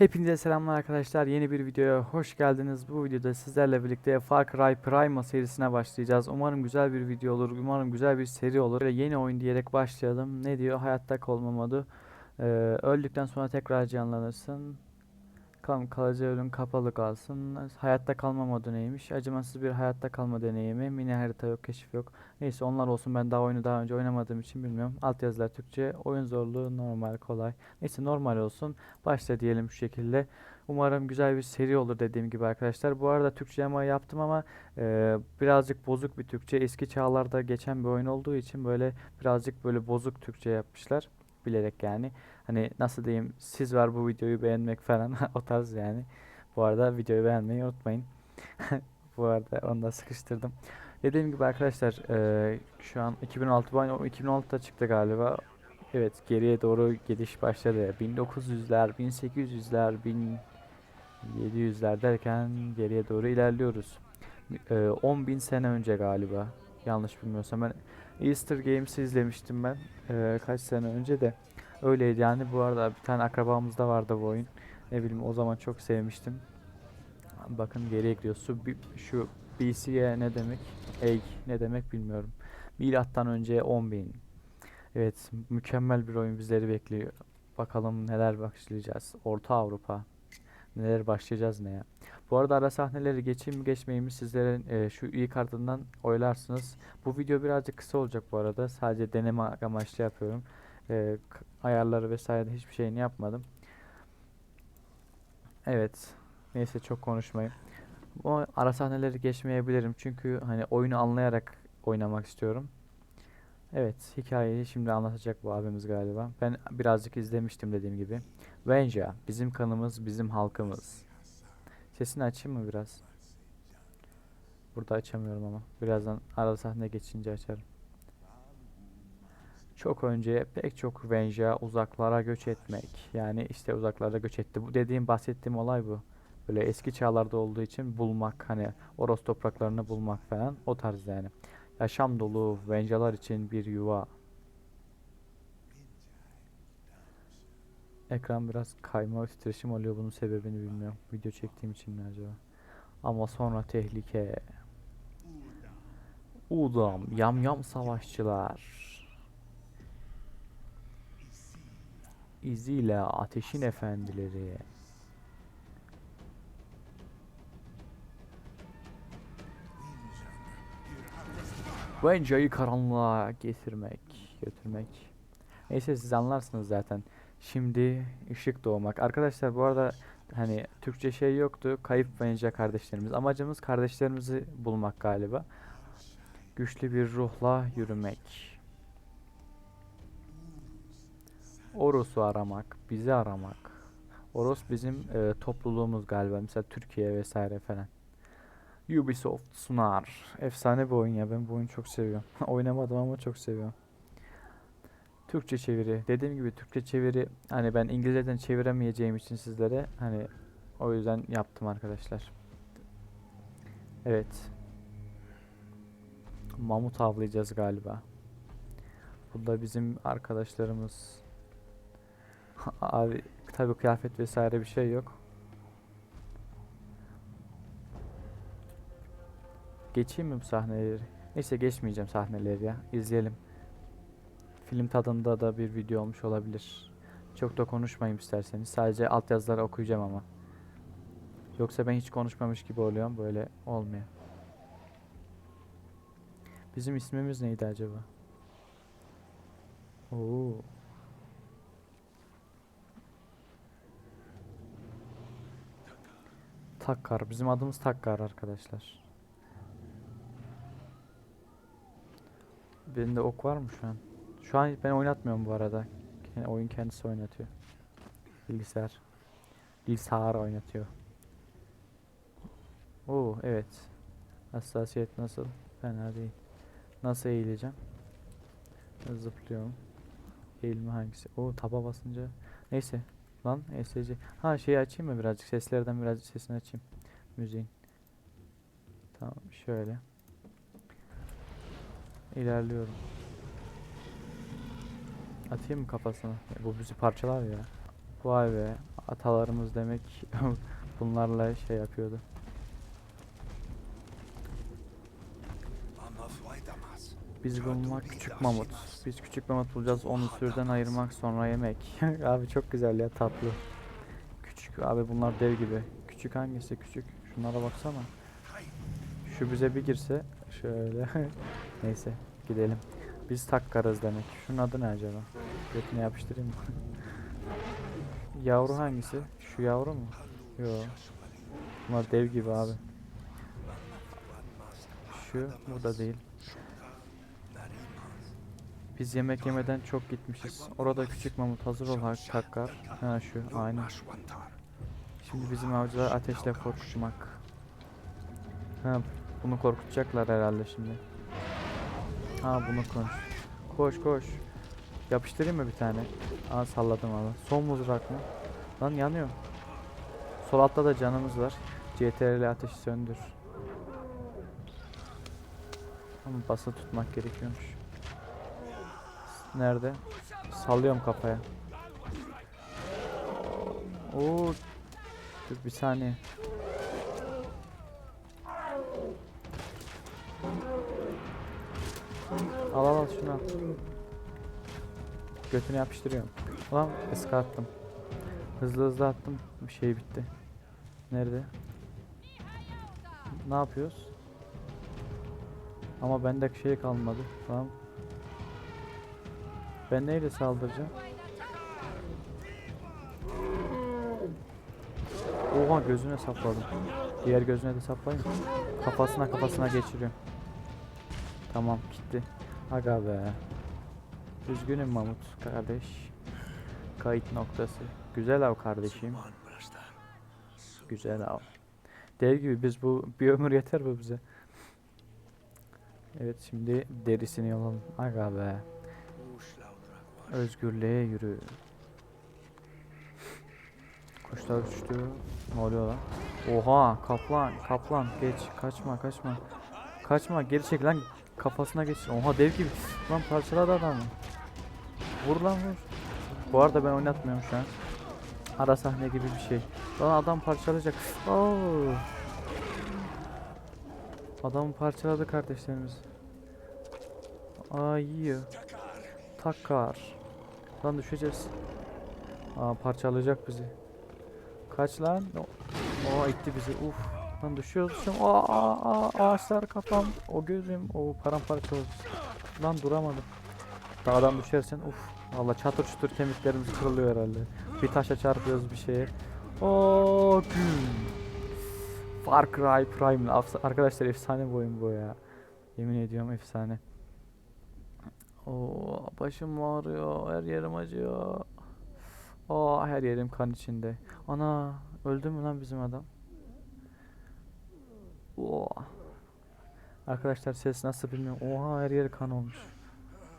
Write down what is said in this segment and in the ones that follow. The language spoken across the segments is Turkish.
Hepinize selamlar arkadaşlar. Yeni bir videoya hoş geldiniz. Bu videoda sizlerle birlikte Far Cry Primal serisine başlayacağız. Umarım güzel bir video olur. Umarım güzel bir seri olur. Böyle yeni oyun diyerek başlayalım. Ne diyor? Hayatta kalma modu. Ee, öldükten sonra tekrar canlanırsın. Kal kalıcı ölüm kapalı kalsın. Hayatta kalma modu neymiş? Acımasız bir hayatta kalma deneyimi. Mini harita yok, keşif yok. Neyse onlar olsun. Ben daha oyunu daha önce oynamadığım için bilmiyorum. Altyazılar Türkçe. Oyun zorluğu normal, kolay. Neyse normal olsun. Başla diyelim şu şekilde. Umarım güzel bir seri olur dediğim gibi arkadaşlar. Bu arada Türkçe yama yaptım ama e, birazcık bozuk bir Türkçe. Eski çağlarda geçen bir oyun olduğu için böyle birazcık böyle bozuk Türkçe yapmışlar. Bilerek yani. Hani nasıl diyeyim siz var bu videoyu beğenmek falan o tarz yani. Bu arada videoyu beğenmeyi unutmayın. Bu arada onu da sıkıştırdım. Dediğim gibi arkadaşlar e, şu an 2016 bu oyun 2016'da çıktı galiba. Evet geriye doğru gidiş başladı. 1900'ler, 1800'ler, 1700'ler derken geriye doğru ilerliyoruz. E, 10.000 sene önce galiba. Yanlış bilmiyorsam ben Easter Games'i izlemiştim ben. e, kaç sene önce de. Öyleydi yani. Bu arada bir tane akrabamızda vardı bu oyun. Ne bileyim o zaman çok sevmiştim. Bakın geriye gidiyor. Su, şu BC'ye ne demek? Ey ne demek bilmiyorum. Milattan önce 10.000. Evet, mükemmel bir oyun bizleri bekliyor. Bakalım neler başlayacağız. Orta Avrupa. Neler başlayacağız ne ya. Bu arada ara sahneleri geçeyim mi geçmeyeyim mi sizlerin e, şu iyi kartından oylarsınız. Bu video birazcık kısa olacak bu arada. Sadece deneme amaçlı yapıyorum. E, ayarları vesaire hiçbir şeyini yapmadım. Evet. Neyse çok konuşmayayım. Bu ara sahneleri geçmeyebilirim çünkü hani oyunu anlayarak oynamak istiyorum. Evet, hikayeyi şimdi anlatacak bu abimiz galiba. Ben birazcık izlemiştim dediğim gibi. Venja, bizim kanımız, bizim halkımız. Sesini açayım mı biraz? Burada açamıyorum ama. Birazdan ara sahne geçince açarım. Çok önce pek çok Venja uzaklara göç etmek. Yani işte uzaklara göç etti. Bu dediğim bahsettiğim olay bu. Böyle eski çağlarda olduğu için bulmak hani Oros topraklarını bulmak falan o tarz yani. Yaşam dolu Venjalar için bir yuva. Ekran biraz kayma titreşim oluyor. Bunun sebebini bilmiyorum. Video çektiğim için mi acaba? Ama sonra tehlike. Udam, yamyam savaşçılar. İziyle ateşin efendileri. Venja'yı karanlığa getirmek, götürmek. Neyse siz anlarsınız zaten. Şimdi ışık doğmak. Arkadaşlar bu arada hani Türkçe şey yoktu. Kayıp Venja kardeşlerimiz. Amacımız kardeşlerimizi bulmak galiba. Güçlü bir ruhla yürümek. Oros'u aramak, bizi aramak. Oros bizim e, topluluğumuz galiba. Mesela Türkiye vesaire falan. Ubisoft sunar. Efsane bir oyun ya. Ben bu oyunu çok seviyorum. Oynamadım ama çok seviyorum. Türkçe çeviri. Dediğim gibi Türkçe çeviri hani ben İngilizceden çeviremeyeceğim için sizlere hani o yüzden yaptım arkadaşlar. Evet. Mamut avlayacağız galiba. Bu da bizim arkadaşlarımız. Abi tabii kıyafet vesaire bir şey yok. Geçeyim mi bu sahneleri? Neyse geçmeyeceğim sahneleri ya. İzleyelim. Film tadında da bir video olmuş olabilir. Çok da konuşmayayım isterseniz. Sadece altyazıları okuyacağım ama. Yoksa ben hiç konuşmamış gibi oluyorum. Böyle olmuyor. Bizim ismimiz neydi acaba? Oo. Takkar. Bizim adımız Takkar arkadaşlar. Benim de ok var mı şu an? Şu an ben oynatmıyorum bu arada. Yani oyun kendisi oynatıyor. Bilgisayar. Bilgisayar oynatıyor. Oo evet. Hassasiyet nasıl? Fena değil. Nasıl eğileceğim? Zıplıyorum. Eğilme hangisi? Oo taba basınca. Neyse. Lan ESC. Ha şeyi açayım mı birazcık? Seslerden birazcık sesini açayım. Müziğin. Tamam şöyle. İlerliyorum. Atayım mı kafasına? Bu bizi parçalar ya. Vay be. Atalarımız demek bunlarla şey yapıyordu. Biz bulmak küçük mamut. Biz küçük mamut bulacağız. Onu sürüden ayırmak sonra yemek. abi çok güzel ya tatlı. Küçük abi bunlar dev gibi. Küçük hangisi küçük? Şunlara baksana. Şu bize bir girse şöyle. Neyse gidelim. Biz takkarız demek. Şunun adı ne acaba? Götüne yapıştırayım mı? yavru hangisi? Şu yavru mu? Yo. Bunlar dev gibi abi. Şu burada değil. Biz yemek yemeden çok gitmişiz. Orada küçük mamut hazır ol hak- takkar. Ha şu aynen. Şimdi bizim avcılar ateşle korkutmak. Ha bunu korkutacaklar herhalde şimdi. Ha bunu koş. Koş koş. Yapıştırayım mı bir tane? Aa salladım valla. Son mızrak mı? Lan yanıyor. Sol altta da canımız var. CTRL ateşi söndür. Ama bası tutmak gerekiyormuş. Nerede? Sallıyorum kafaya. Oo. Dur bir saniye. Al al al şunu al. Götünü yapıştırıyorum. Ulan ıska attım. Hızlı hızlı attım. Bir şey bitti. Nerede? Ne yapıyoruz? Ama bende şey kalmadı. Tamam. Ben neyle saldıracağım? Oha gözüne sapladım. Diğer gözüne de saplayayım. Kafasına kafasına geçiriyorum. Tamam gitti. Aga be. Üzgünüm Mamut kardeş. Kayıt noktası. Güzel av kardeşim. Güzel av. Dev gibi biz bu bir ömür yeter bu bize. Evet şimdi derisini alalım. Aga be. Özgürlüğe yürü. Kuşlar uçtu. Ne oluyor lan? Oha kaplan kaplan geç kaçma kaçma. Kaçma geri çek lan kafasına geç. Oha dev gibi. Lan parçaladı adamı. Vur lan vur. Bu arada ben oynatmıyorum şu an. Ara sahne gibi bir şey. Lan adam parçalayacak. Oo. Adamı parçaladı kardeşlerimiz. Aa yiyor. Takar. Lan düşeceğiz. Aa parçalayacak bizi. Kaç lan? Aa itti bizi. Uf. Lan düşüyoruz düşüyorum. Aa, aa, aa, ağaçlar kafam. O gözüm. O paramparça oldu. Lan duramadım. Dağdan düşersen uf. Valla çatır çutur kemiklerimiz kırılıyor herhalde. Bir taşa çarpıyoruz bir şeye. Oo güm. Far Cry Prime. Arkadaşlar efsane bir oyun bu ya. Yemin ediyorum efsane. Oo başım ağrıyor. Her yerim acıyor. Aa her yerim kan içinde. Ana öldü mü lan bizim adam? Oo. Arkadaşlar ses nasıl bilmiyorum. Oha her yeri kan olmuş.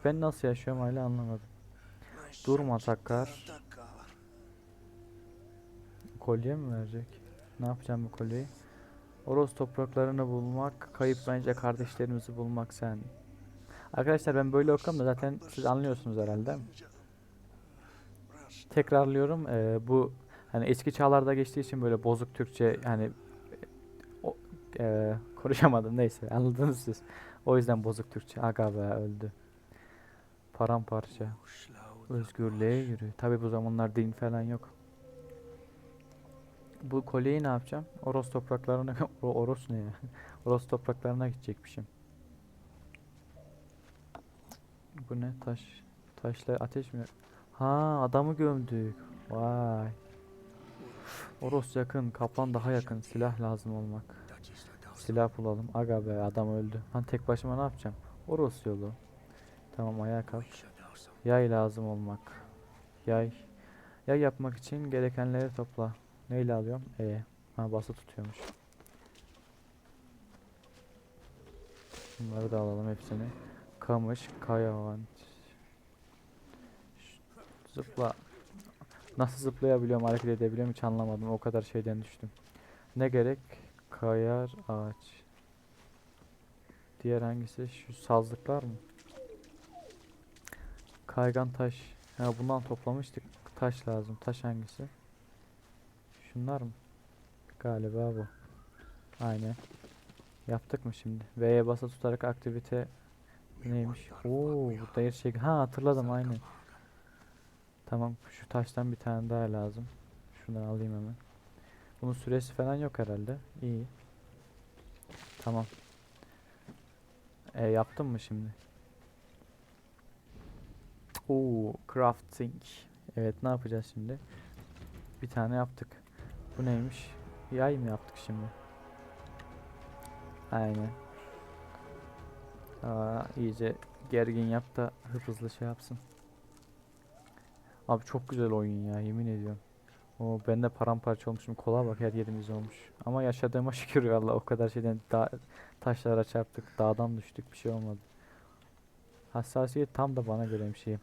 Ben nasıl yaşıyorum hala anlamadım. Durma Takkar. Kolye mi verecek? Ne yapacağım bu kolyeyi? Oros topraklarını bulmak, kayıp bence kardeşlerimizi bulmak sen. Arkadaşlar ben böyle okuyorum da zaten siz anlıyorsunuz herhalde. Tekrarlıyorum. eee, bu hani eski çağlarda geçtiği için böyle bozuk Türkçe yani o, eee, konuşamadım neyse anladınız siz. O yüzden bozuk Türkçe. Aga be öldü. Paramparça. Özgürlüğe yürü. Tabi bu zamanlar din falan yok. Bu kolyeyi ne yapacağım? Oros topraklarına Oros ne ya? Oros topraklarına gidecekmişim. Bu ne? Taş. Taşla ateş mi? Ha adamı gömdük. Vay. Oros yakın, kaplan daha yakın. Silah lazım olmak. Silah bulalım. Aga be adam öldü. Ben tek başıma ne yapacağım? Oros yolu. Tamam ayağa kalk. Yay lazım olmak. Yay. Yay yapmak için gerekenleri topla. Neyle alıyorum? E. Ha bası tutuyormuş. Bunları da alalım hepsini. Kamış, kayavan. Zıpla. Nasıl zıplayabiliyorum, hareket edebiliyorum hiç anlamadım. O kadar şeyden düştüm. Ne gerek? Kayar ağaç. Diğer hangisi? Şu sazlıklar mı? Kaygan taş. Ha bundan toplamıştık. Taş lazım. Taş hangisi? Şunlar mı? Galiba bu. Aynen. Yaptık mı şimdi? V'ye basa tutarak aktivite neymiş? Oo, burada yer şey. Ha hatırladım aynen. Tamam şu taştan bir tane daha lazım. Şunu alayım hemen. Bunun süresi falan yok herhalde. İyi. Tamam. E yaptın mı şimdi? Oo, crafting. Evet, ne yapacağız şimdi? Bir tane yaptık. Bu neymiş? Yay mı yaptık şimdi? Aynen. Aa, iyice gergin yap da hızlı şey yapsın. Abi çok güzel oyun ya, yemin ediyorum. O ben de paramparça olmuşum. Kola bak her yerimiz olmuş. Ama yaşadığıma şükür valla o kadar şeyden da taşlara çarptık, dağdan düştük bir şey olmadı. Hassasiyet tam da bana göre bir şey.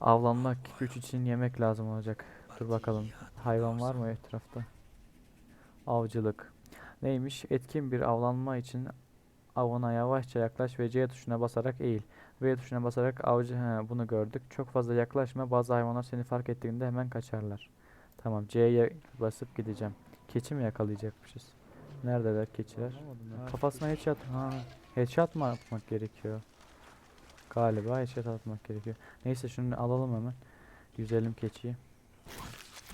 Avlanmak güç için yemek lazım olacak. Dur bakalım. Hayvan var mı etrafta? Avcılık. Neymiş? Etkin bir avlanma için avına yavaşça yaklaş ve C tuşuna basarak eğil. V tuşuna basarak avcı he, bunu gördük. Çok fazla yaklaşma. Bazı hayvanlar seni fark ettiğinde hemen kaçarlar. Tamam C'ye basıp gideceğim. Keçi mi yakalayacakmışız? Neredeler keçiler? Kafasına headshot. Ha, headshot mı atmak gerekiyor? Galiba headshot atmak gerekiyor. Neyse şunu alalım hemen. Yüzelim keçiyi.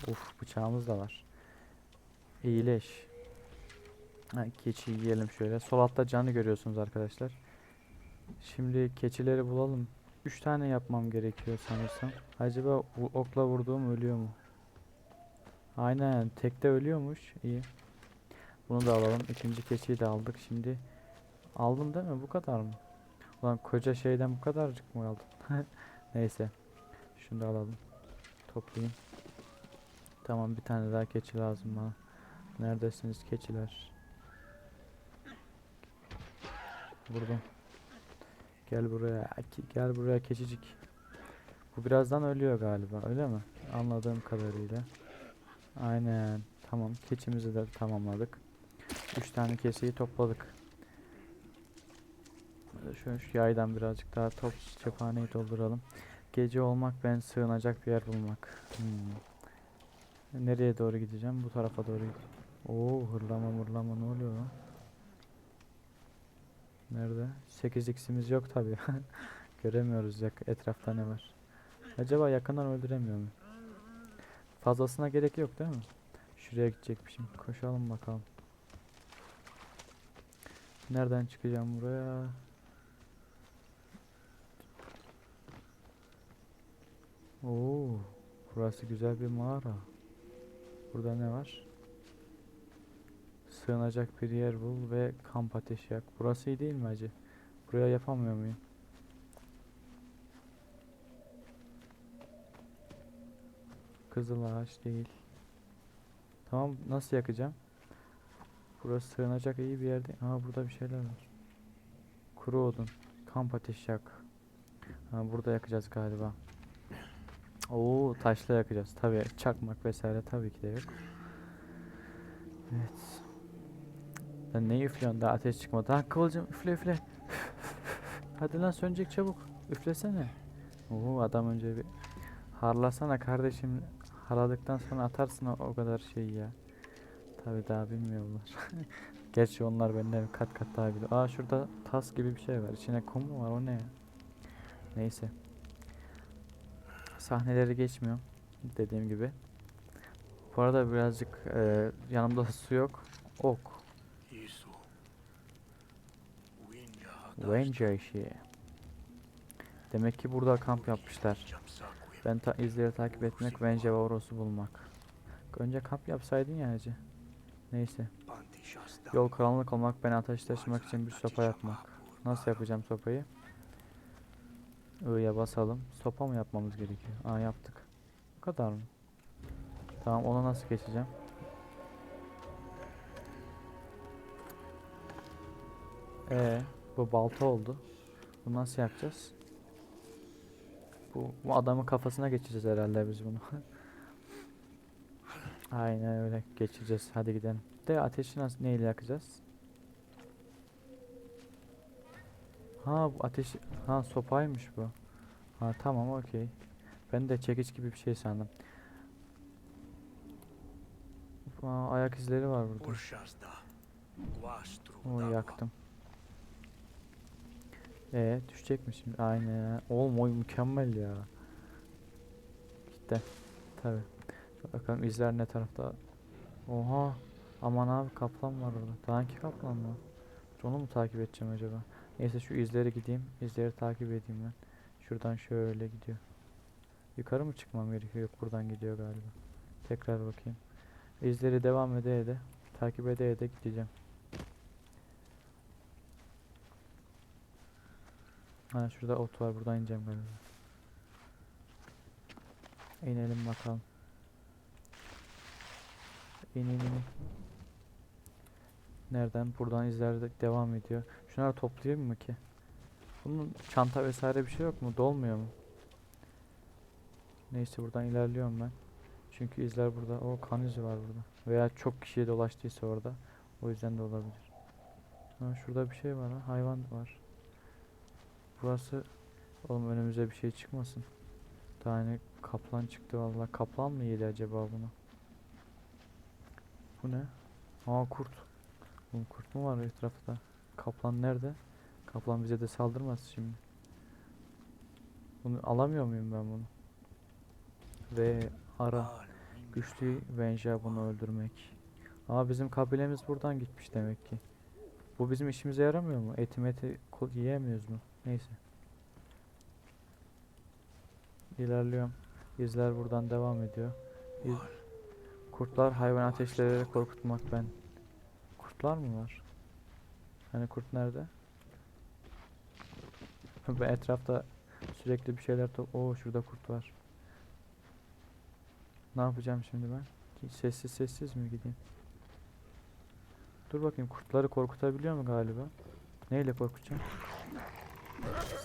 Uf bıçağımız da var. İyileş. Ha, keçiyi yiyelim şöyle. Sol altta canı görüyorsunuz arkadaşlar. Şimdi keçileri bulalım. 3 tane yapmam gerekiyor sanırsam. Acaba okla vurduğum ölüyor mu? Aynen tekte ölüyormuş. İyi. Bunu da alalım. İkinci keçiyi de aldık. Şimdi aldım değil mi? Bu kadar mı? Ulan koca şeyden bu kadarcık mı aldım? Neyse. Şunu da alalım. Toplayayım. Tamam bir tane daha keçi lazım bana. Neredesiniz keçiler? Burada. Gel buraya. Gel buraya keçicik. Bu birazdan ölüyor galiba. Öyle mi? Anladığım kadarıyla. Aynen. Tamam. Keçimizi de tamamladık. 3 tane keçiyi topladık. Şu, şu yaydan birazcık daha top cephaneyi dolduralım. Gece olmak ben sığınacak bir yer bulmak. Hmm. Nereye doğru gideceğim? Bu tarafa doğru gideceğim. Oo hırlama mırlama ne oluyor lan? Nerede? 8x'imiz yok tabi. Göremiyoruz yak etrafta ne var. Acaba yakından öldüremiyor mu? Fazlasına gerek yok değil mi? Şuraya gidecekmişim. Koşalım bakalım. Nereden çıkacağım buraya? Oo, burası güzel bir mağara. Burada ne var? Sığınacak bir yer bul ve kamp ateşi yak. Burası iyi değil mi acı? Buraya yapamıyor muyum? Kızıl ağaç değil. Tamam nasıl yakacağım? Burası sığınacak iyi bir yerde. Aa burada bir şeyler var. Kuru odun. Kamp ateşi yak. Ha, burada yakacağız galiba. Oo taşla yakacağız. Tabii çakmak vesaire tabii ki de yok. Evet. Lan ne üflüyorsun daha ateş çıkmadı. Ha kıvılcım üfle üfle. Hadi lan sönecek çabuk. Üflesene. Oo adam önce bir harlasana kardeşim. Harladıktan sonra atarsın o, o kadar şey ya. Tabii daha bilmiyorlar. Gerçi onlar benden kat kat daha biliyor. Aa şurada tas gibi bir şey var. İçine kum mu var o ne ya? Neyse. Sahneleri geçmiyorum. Dediğim gibi. Bu arada birazcık e, yanımda su yok. Ok. Ranger işi. Demek ki burada kamp yapmışlar. Ben ta izleri takip etmek, ve Oros'u bulmak. Önce kamp yapsaydın ya hacı. Neyse. Yol karanlık olmak, beni ateş taşımak için bir sopa yapmak. Nasıl yapacağım sopayı? I'ya basalım. Sopa mı yapmamız gerekiyor? Aa yaptık. Bu kadar mı? Tamam ona nasıl geçeceğim? Ee, bu balta oldu. Bu nasıl yapacağız? Bu, bu adamın kafasına geçeceğiz herhalde biz bunu. Aynen öyle geçeceğiz. Hadi gidelim. De ateşi nasıl neyle yakacağız? Ha bu ateş ha sopaymış bu. Ha tamam okey. Ben de çekiç gibi bir şey sandım. Aa, ayak izleri var burada. Urshasta. Guastru. O dava. yaktım. E düşecek mi şimdi? Aynen. Oğlum oy mükemmel ya. Gitti. Tabi. Bakalım izler ne tarafta. Oha. Aman abi kaplan var orada. Hangi kaplan mı? Onu mu takip edeceğim acaba? Neyse şu izleri gideyim. İzleri takip edeyim ben. Şuradan şöyle gidiyor. Yukarı mı çıkmam gerekiyor? Yok buradan gidiyor galiba. Tekrar bakayım. İzleri devam ede ede. Takip ede ede gideceğim. Ha şurada ot var buradan ineceğim galiba. İnelim bakalım. İn in in. Nereden? Buradan izler de devam ediyor. Şunları toplayayım mı ki? Bunun çanta vesaire bir şey yok mu? Dolmuyor mu? Neyse buradan ilerliyorum ben. Çünkü izler burada. O kan izi var burada. Veya çok kişiye dolaştıysa orada. O yüzden de olabilir. Ha, şurada bir şey var ha. Hayvan var. Burası oğlum önümüze bir şey çıkmasın. Tane kaplan çıktı vallahi. Kaplan mı yedi acaba bunu? Bu ne? Aa kurt. Oğlum kurt mu var etrafta? Kaplan nerede? Kaplan bize de saldırmaz şimdi. Bunu alamıyor muyum ben bunu? Ve ara. Güçlü Venja bunu öldürmek. Aa bizim kabilemiz buradan gitmiş demek ki. Bu bizim işimize yaramıyor mu? Eti yiyemiyoruz mu? Neyse. İlerliyorum. İzler buradan devam ediyor. İz- Kurtlar hayvan ateşleyerek korkutmak ben. Kurtlar mı var? Hani kurt nerede? Ben etrafta sürekli bir şeyler top... Oo şurada kurt var. Ne yapacağım şimdi ben? Sessiz sessiz mi gideyim? Dur bakayım kurtları korkutabiliyor mu galiba? Neyle korkutacağım?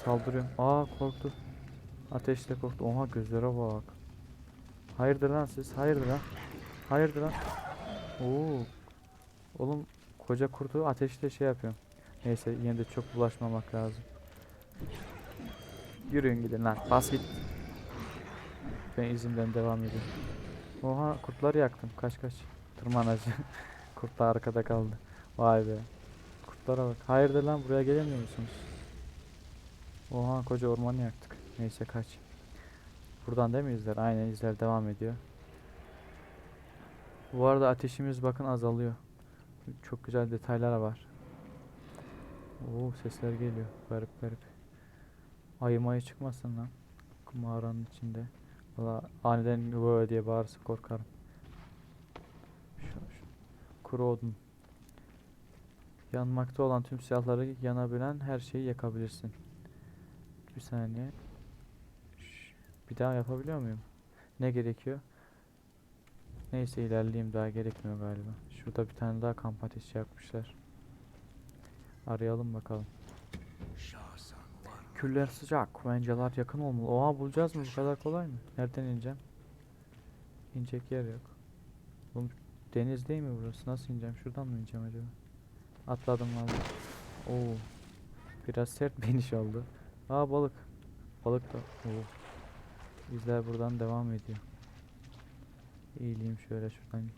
Saldırıyorum. Aa korktu. Ateşle korktu. Oha gözlere bak. Hayırdır lan siz? Hayırdır lan? Hayırdır lan? Oo. Oğlum koca kurtu ateşle şey yapıyorum. Neyse yine de çok bulaşmamak lazım. Yürüyün gidin lan. Bas git. Ben izimden devam ediyorum. Oha kurtları yaktım. Kaç kaç. Tırmanacı. Kurtlar arkada kaldı. Vay be. Kurtlara bak. Hayırdır lan buraya gelemiyor musunuz? Oha koca ormanı yaktık. Neyse kaç. Buradan değil mi izler? Aynen izler devam ediyor. Bu arada ateşimiz bakın azalıyor. Çok güzel detaylar var. Oo sesler geliyor. Garip garip. Ayı mayı çıkmasın lan. Mağaranın içinde. Valla aniden böyle diye bağırsa korkarım. Şu, şu. Kuru odun. Yanmakta olan tüm silahları yanabilen her şeyi yakabilirsin. Bir saniye. Bir daha yapabiliyor muyum? Ne gerekiyor? Neyse ilerleyeyim daha gerekmiyor galiba. Şurada bir tane daha kamp ateşi yakmışlar. Arayalım bakalım. Küller sıcak. Vencalar yakın olmalı. Oha bulacağız mı? Bu kadar kolay mı? Nereden ineceğim? İnecek yer yok. Oğlum deniz değil mi burası? Nasıl ineceğim? Şuradan mı ineceğim acaba? Atladım valla. Oo. Biraz sert bir iniş oldu. Aa balık. Balık da. Oo. İzler buradan devam ediyor. Eğileyim şöyle şuradan.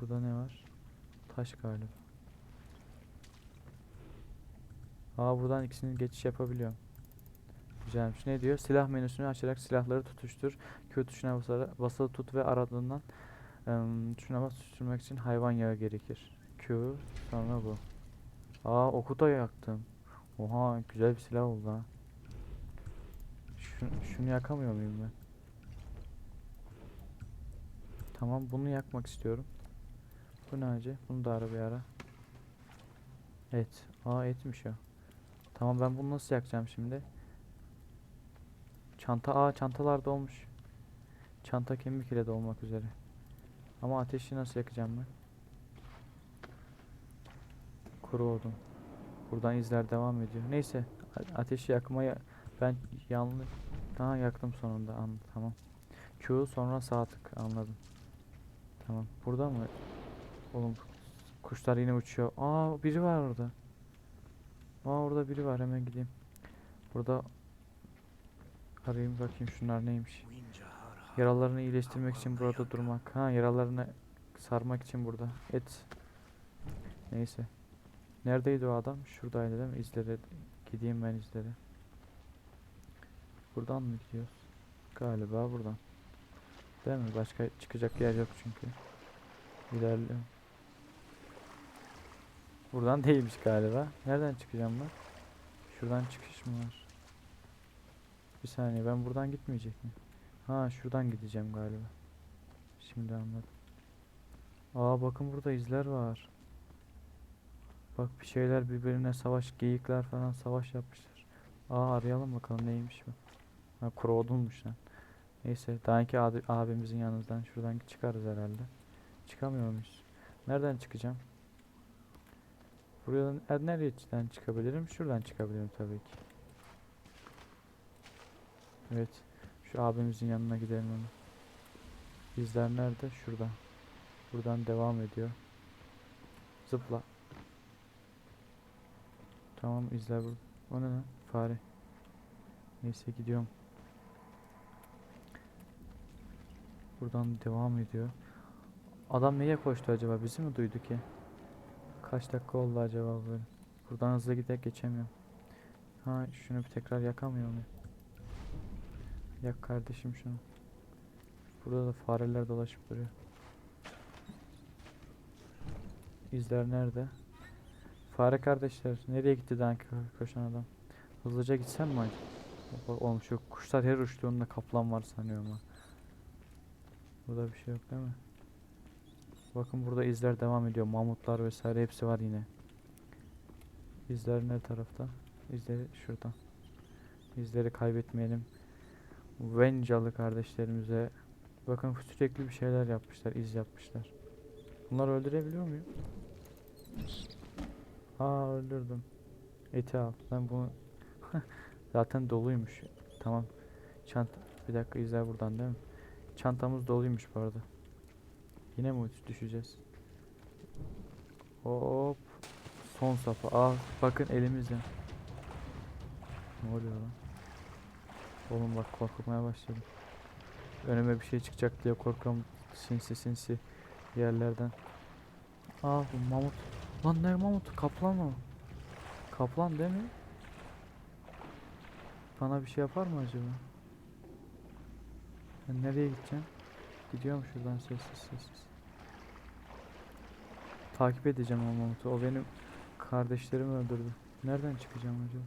Burada ne var? Taş galiba. Aa buradan ikisini geçiş yapabiliyorum. Güzelmiş. Ne diyor? Silah menüsünü açarak silahları tutuştur. Q tuşuna basarak basılı tut ve aradığından em, tuşuna bas tutuşturmak için hayvan yağı gerekir. Q sonra bu. Aa oku da yaktım. Oha güzel bir silah oldu ha. Şunu, şunu yakamıyor muyum ben? Tamam bunu yakmak istiyorum. Bu ne acı? Bunu da ara bir ara. Et. Aa etmiş ya. Tamam ben bunu nasıl yakacağım şimdi? Çanta aa çantalar dolmuş. Çanta kemik ile dolmak üzere. Ama ateşi nasıl yakacağım ben? Kuru odun. Buradan izler devam ediyor. Neyse ateşi yakmaya ben yanlış daha yaktım sonunda an tamam. Q sonra sağ tık anladım. Tamam. Burada mı? Oğlum kuşlar yine uçuyor. Aa biri var orada. Aa orada biri var hemen gideyim. Burada arayayım bakayım şunlar neymiş. Yaralarını iyileştirmek için burada durmak. Ha yaralarını sarmak için burada. Et. Neyse. Neredeydi o adam? Şuradaydı değil mi? İzlere gideyim ben izlere. Buradan mı gidiyoruz? Galiba buradan. Değil mi? Başka çıkacak yer yok çünkü. İlerliyorum. Buradan değilmiş galiba. Nereden çıkacağım ben? Şuradan çıkış mı var? Bir saniye ben buradan gitmeyecek miyim? Ha şuradan gideceğim galiba. Şimdi anladım. Aa bakın burada izler var. Bak bir şeyler birbirine savaş, geyikler falan savaş yapmışlar. Aa arayalım bakalım neymiş bu. Ha kuru odunmuş lan. Neyse danki abi, abimizin yanından şuradan çıkarız herhalde. Çıkamıyor muyuz? Nereden çıkacağım? Buradan e, nereden çıkabilirim? Şuradan çıkabilirim tabii ki. Evet. Şu abimizin yanına gidelim hemen. İzler nerede? Şurada. Buradan devam ediyor. Zıpla. Tamam izler burada. O ne lan? Fare. Neyse gidiyorum. Buradan devam ediyor. Adam neye koştu acaba? Bizi mi duydu ki? Kaç dakika oldu acaba böyle? Buradan hızlı giderek geçemiyorum. Ha şunu bir tekrar yakamıyor muyum? Yak kardeşim şunu. Burada da fareler dolaşıp duruyor. İzler nerede? Fare kardeşler nereye gitti danki ko- koşan adam? Hızlıca gitsem mi acaba? Bak oğlum kuşlar her uçtuğunda kaplan var sanıyorum ha. Burada bir şey yok değil mi? Bakın burada izler devam ediyor. Mamutlar vesaire hepsi var yine. İzler ne tarafta? İzleri şuradan. İzleri kaybetmeyelim. Vencalı kardeşlerimize bakın sürekli bir şeyler yapmışlar, iz yapmışlar. Bunları öldürebiliyor muyum? Aa öldürdüm. Eti al. Ben bunu zaten doluymuş. Tamam. Çanta bir dakika izler buradan değil mi? Çantamız doluymuş bu arada. Yine mi düş- düşeceğiz? Hop. Son safa. Aa bakın elimizde. Ne oluyor lan? Oğlum bak korkmaya başladım. Önüme bir şey çıkacak diye korkuyorum. Sinsi sinsi yerlerden. Aa bu mamut. Lan ne mamut? Kaplan o. Kaplan değil mi? Bana bir şey yapar mı acaba? Ben nereye gideceğim? Gidiyorum şuradan sessiz sessiz. Takip edeceğim o mamutu. O benim kardeşlerimi öldürdü. Nereden çıkacağım acaba?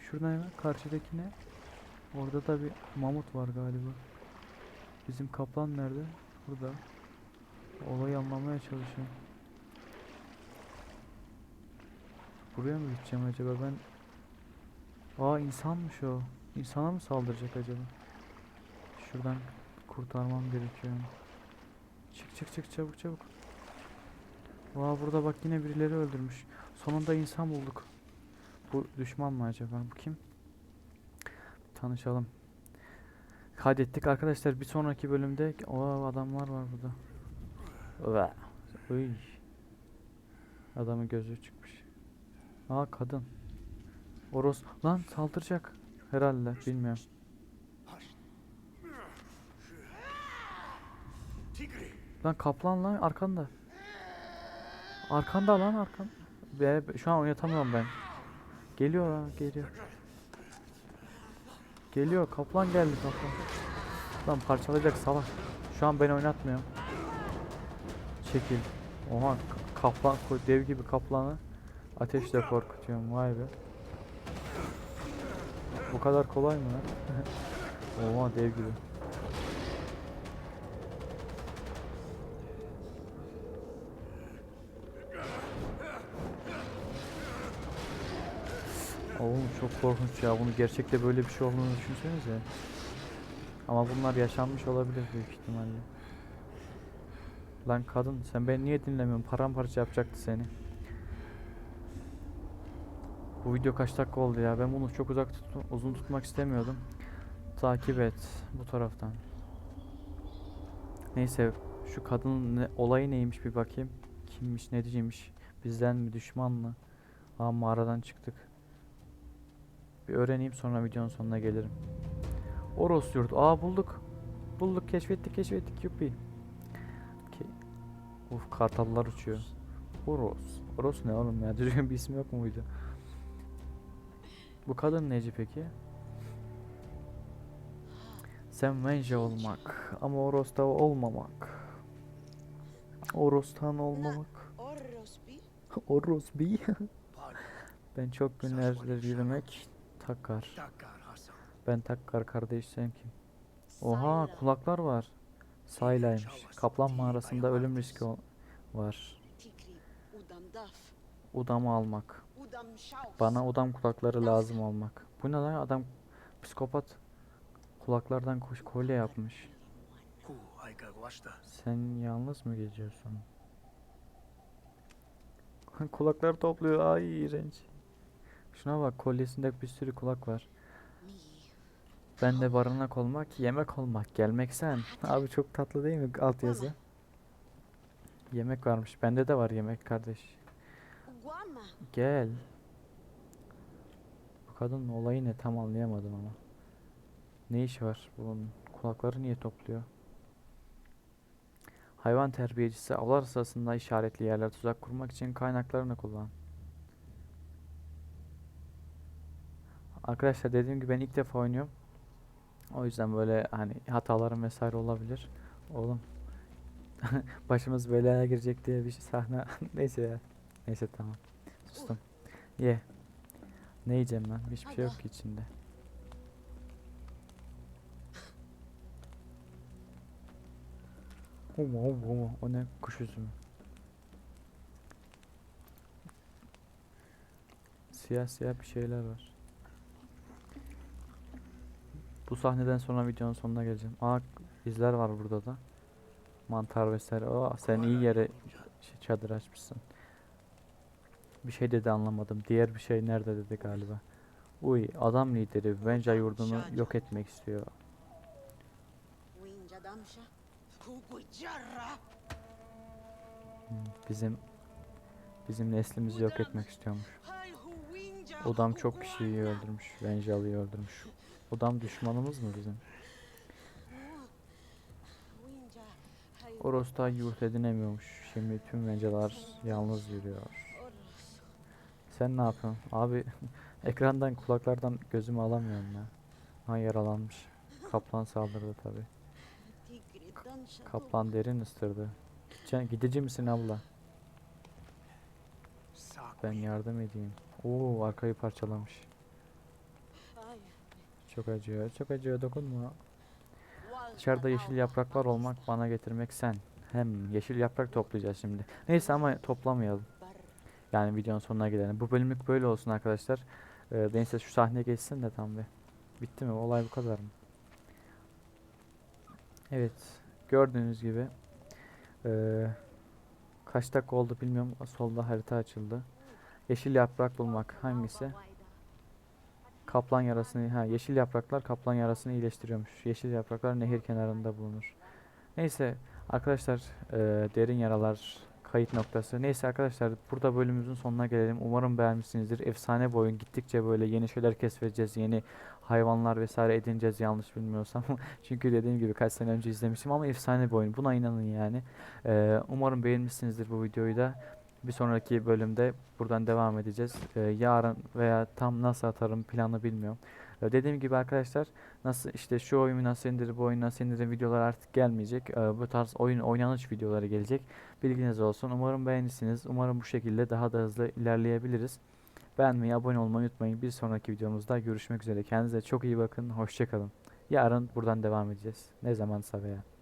Şuradan hemen karşıdaki ne? Orada da bir mamut var galiba. Bizim kaplan nerede? Burada. Olayı anlamaya çalışıyorum. Buraya mı gideceğim acaba ben? Aa insanmış o. İnsana mı saldıracak acaba? Şuradan kurtarmam gerekiyor. Çık çık çık çabuk çabuk. Aa burada bak yine birileri öldürmüş. Sonunda insan bulduk. Bu düşman mı acaba? Bu kim? Tanışalım. Kaydettik arkadaşlar. Bir sonraki bölümde o adamlar var burada. Uva. Uy. Adamın gözü çıkmış. Aa kadın. Oros lan saldıracak. Herhalde bilmiyorum. Lan kaplan lan arkanda. Arkanda lan arkan. Şu an oynatamıyorum ben. Geliyor ha geliyor. Geliyor kaplan geldi kaplan. Lan parçalayacak salak. Şu an ben oynatmıyorum. Çekil. Oha kaplan dev gibi kaplanı ateşle korkutuyorum vay be. Bu kadar kolay mı lan? Oha dev gibi. Oğlum çok korkunç ya. Bunu gerçekte böyle bir şey olduğunu düşünsenize. Ama bunlar yaşanmış olabilir büyük ihtimalle. Lan kadın sen beni niye dinlemiyorsun? Paramparça yapacaktı seni. Bu video kaç dakika oldu ya? Ben bunu çok uzak tut uzun tutmak istemiyordum. Takip et bu taraftan. Neyse şu kadının ne, olayı neymiş bir bakayım. Kimmiş, neciymiş? Bizden mi, düşman mı? Aa mağaradan çıktık. Bir öğreneyim sonra videonun sonuna gelirim. Oros yurdu. Aa bulduk. Bulduk keşfettik keşfettik yuppi. Ke- Uf kartallar uçuyor. Oros. Oros ne oğlum ya? Düzgün bir ismi yok muydu? Bu kadın neci peki? Sen Venje olmak ama Oros'ta olmamak. Oros'tan olmamak. Orosbi. Pardon. ben çok günlerdir yürümek. Takkar. Ben Takkar kardeş sen kim? Oha kulaklar var. Saylaymış. Kaplan mağarasında ölüm riski var. Udamı almak. Bana udam kulakları lazım olmak. Bu ne lan adam psikopat. Kulaklardan kuş kolye yapmış. Sen yalnız mı geziyorsun? Kulaklar topluyor. Ay iğrenç. Şuna bak kolyesinde bir sürü kulak var. Ben de barınak olmak, yemek olmak, gelmek sen. Abi çok tatlı değil mi altyazı? Yemek varmış. Bende de var yemek kardeş. Gel. Bu kadının olayı ne tam anlayamadım ama. Ne işi var bunun? Kulakları niye topluyor? Hayvan terbiyecisi avlar sırasında işaretli yerler tuzak kurmak için kaynaklarını kullan. Arkadaşlar dediğim gibi ben ilk defa oynuyorum. O yüzden böyle hani hatalarım vesaire olabilir. Oğlum başımız belaya girecek diye bir şey sahne neyse ya. Neyse tamam. Sustum. Ye. Ne yiyeceğim ben? Hiçbir şey yok ki içinde. Huma huma huma. O ne? Kuş üzümü. Siyah siyah bir şeyler var. Bu sahneden sonra videonun sonuna geleceğim. Aa izler var burada da. Mantar vesaire. Aa sen iyi yere çadır açmışsın. Bir şey dedi anlamadım. Diğer bir şey nerede dedi galiba. Uy adam lideri Venja yurdunu yok etmek istiyor. Bizim bizim neslimizi yok etmek istiyormuş. Odam çok kişiyi öldürmüş. Venjalı'yı öldürmüş. Odam düşmanımız mı bizim? Oros'ta yurt edinemiyormuş. Şimdi tüm Venjalar yalnız yürüyor. Sen ne yapıyorsun? Abi ekrandan kulaklardan gözümü alamıyorum ya. Ha yaralanmış. Kaplan saldırdı tabi. Kaplan derin ıstırdı. Gideceksin, gidici misin abla? Ben yardım edeyim. Oo arkayı parçalamış. Çok acıyor. Çok acıyor dokunma. Dışarıda yeşil yapraklar olmak bana getirmek sen. Hem yeşil yaprak toplayacağız şimdi. Neyse ama toplamayalım. Yani videonun sonuna gelelim. Bu bölümlük böyle olsun arkadaşlar. Ee, neyse şu sahne geçsin de tam bir. Bitti mi? Olay bu kadar mı? Evet. Gördüğünüz gibi. eee, kaç dakika oldu bilmiyorum. Solda harita açıldı. Yeşil yaprak bulmak hangisi? Kaplan yarasını ha yeşil yapraklar kaplan yarasını iyileştiriyormuş. Yeşil yapraklar nehir kenarında bulunur. Neyse arkadaşlar eee, derin yaralar kayıt noktası. Neyse arkadaşlar burada bölümümüzün sonuna gelelim. Umarım beğenmişsinizdir. Efsane bir oyun. Gittikçe böyle yeni şeyler keşfedeceğiz. Yeni hayvanlar vesaire edineceğiz yanlış bilmiyorsam. Çünkü dediğim gibi kaç sene önce izlemiştim ama efsane bir oyun. Buna inanın yani. Eee, umarım beğenmişsinizdir bu videoyu da. Bir sonraki bölümde buradan devam edeceğiz. Eee, yarın veya tam nasıl atarım planı bilmiyorum. Eee, dediğim gibi arkadaşlar nasıl işte şu oyunu nasıl indir bu oyunu nasıl indirin videolar artık gelmeyecek. Eee, bu tarz oyun oynanış videoları gelecek. Bilginiz olsun. Umarım beğenirsiniz. Umarım bu şekilde daha da hızlı ilerleyebiliriz. Beğenmeyi, abone olmayı unutmayın. Bir sonraki videomuzda görüşmek üzere. Kendinize çok iyi bakın. Hoşçakalın. Yarın buradan devam edeceğiz. Ne zamansa veya.